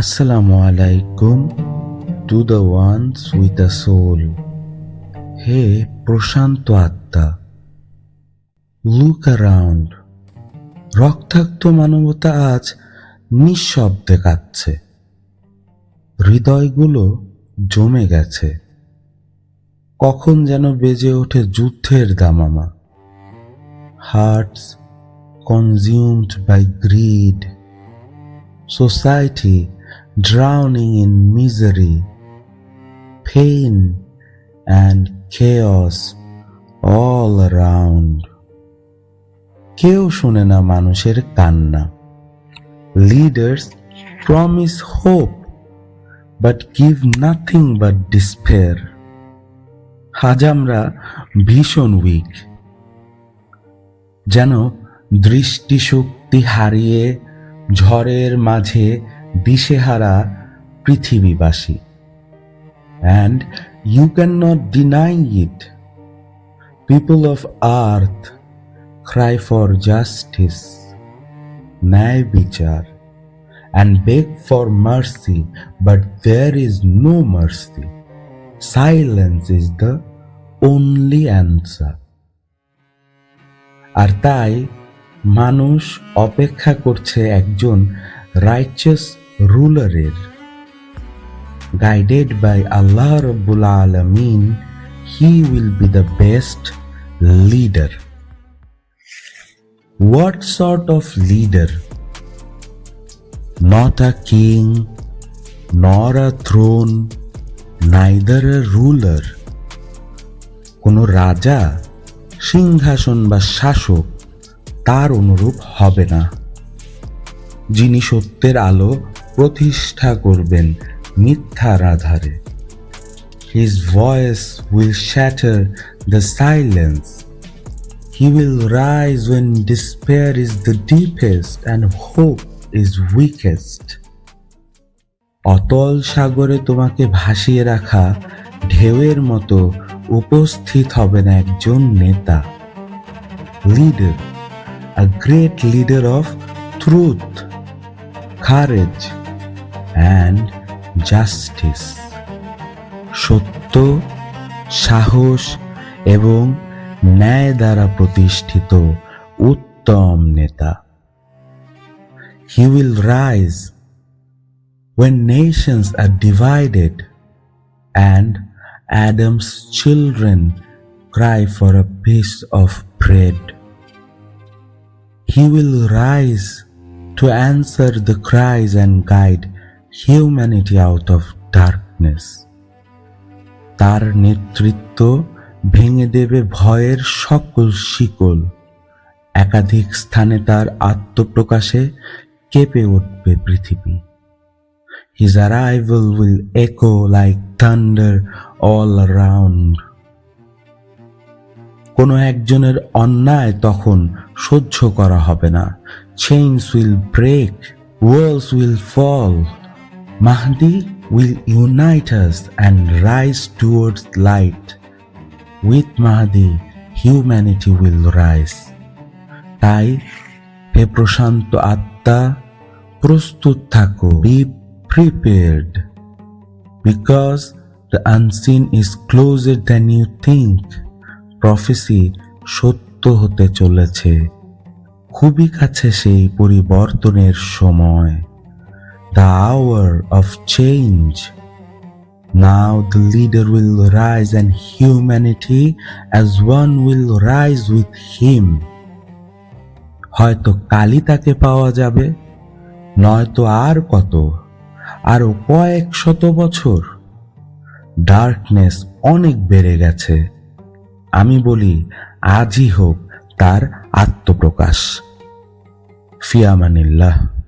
Assalamu আলাইকুম to the ones with a soul হে প্রশান্ত আত্মা লুক অ্যারাউন্ড রক্তাক্ত মানবতা আজ নিঃশব্দে কাঁদছে হৃদয়গুলো জমে গেছে। কখন যেন বেজে ওঠে যুদ্ধের দামামা। Hearts consumed by greed society drowning in misery, pain, and chaos all around. কেউ শোনে না মানুষের কান্না। Leaders promise hope but give nothing but despair আজ আমরা ভীষণ উইক যেন দৃষ্টিশক্তি হারিয়ে ঝড়ের মাঝে দিশেহারা পৃথিবীবাসী। And you can not deny it people of earth cry for justice ন্যায় বিচার and beg for mercy but there is no mercy silence is the only answer আর তাই মানুষ অপেক্ষা করছে একজন রাইচাস রুলারের গাইডেড বাই আল্লাহ রব্বুল আলমিন he will be the best leader what sort of leader not a king nor a throne neither a ruler কোনো রাজা, সিংহাসন বা শাসক তার অনুরূপ হবে না। যিনি সত্যের আলো প্রতিষ্ঠা করবেন মিথ্যার আধারে his voice will shatter the silence he will rise when despair is the deepest and hope is weakest অতল সাগরে তোমাকে ভাসিয়ে রাখা ঢেউয়ের মতো উপস্থিত হবেন একজন নেতা। Leader a great leader of truth, courage, and justice. সত্য সাহস এবং ন্যায় দ্বারা প্রতিষ্ঠিত উত্তম নেতা he will rise when nations are divided and Adam's children cry for a piece of bread. He will rise to answer the cries and guide humanity out of darkness. তার নেতৃত্ব ভেঙে দেবে ভয়ের সকল শিকল একাধিক স্থানে তার আত্মপ্রকাশে কেঁপে উঠবে পৃথিবী His arrival will echo like thunder all around. কোনো একজনের অন্যায় তখন সহ্য করা হবে না। Chains will break walls will fall Mahdi will us and rise towards light with Mahdi humanity will rise তাই হে প্রশান্ত আত্মা, প্রস্তুত থাকো be prepared because the unseen is closer than you think prophecy সত্য হতে চলেছে। খুবই কাছে সেই পরিবর্তনের সময়। The hour of change now the leader will rise and humanity as one will rise with him হয়তো কালই তাকে পাওয়া যাবে, নয়তো আর কত আরও কয়েক শত বছর। ডার্কনেস অনেক বেড়ে গেছে। আমি বলি আজই হোক তার আত্মপ্রকাশ। ফিয়ামানিল্লাহ।